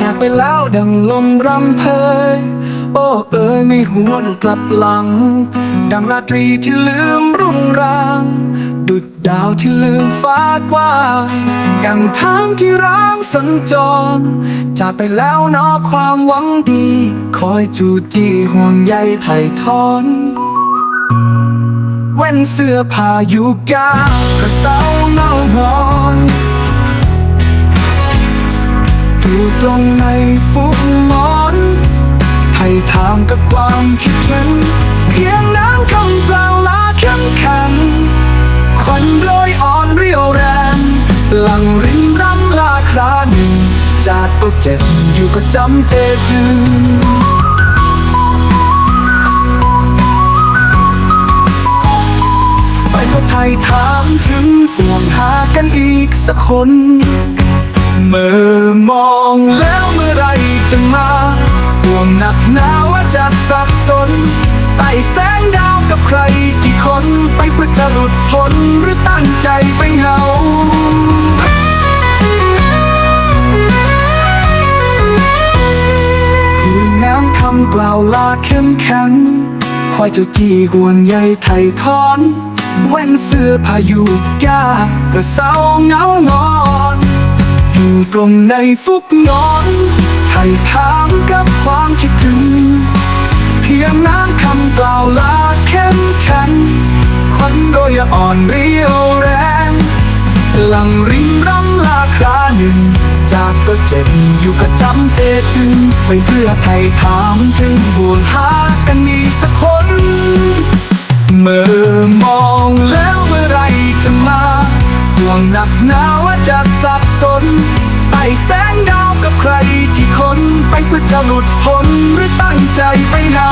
จากไปแล้วดังลมรำเพย โอ้เอ๋ยไม่หวนกลับหลัง ดังราตรีที่ลืมรุ่งราง ดุดดาวที่ลืมฟ้ากว้างดังทางที่ร้างสัญจร จากไปแล้วนอความหวังดี คอยจูจี้ห่วงใยไถ่ทอนเว้นเสื้อผ้าอยู่กากระเซาเงางอนอยู่ตรง ฟุกมอนไถ่ถามกับความคิดถึงเพียงน้ำคำกล่าลาเข้มแข็งควันโรยอ่อนเรียวแรงหลังรินรำลาคราหนึ่งจากก็เจ็บอยู่ก็จำเจจึงไปก็ไทยถามถึงห่วงหากันอีกสักคน มื่อมองแล้วเมื่อไรจะมาห่วงหนักหนาว่าจะสับสนไต่แสงดาวกับใครกี่คนไปเพื่อจะหลุดพ้นหรือตั้งใจไปเหงายืนน้ำคำกล่าวลาเข้มแข็งคอยเจ้าจี้กวนใยไถ่ทอนเว้นเสื้อผ้าอยู่ยากกระเศร้าเหงางอ นอยู่ตรงในฟุกนอนให้ถามกับความคิดถึง เพียงน้ำคำกล่าวลาเข้มแข็งควันโดยอ่อนเรียวแรงหลังริมรำลาคราหนึ่ง จากก็เจ็บอยู่ก็จำเจจึงไปเพื่อไถ่ถามถึงห่วงหากันมีสักคนเมื่อมองแล้วเมื่อไรจะมาห่วงหนักหนา จะหลุดพ้นหรือตั้งใจไปเนา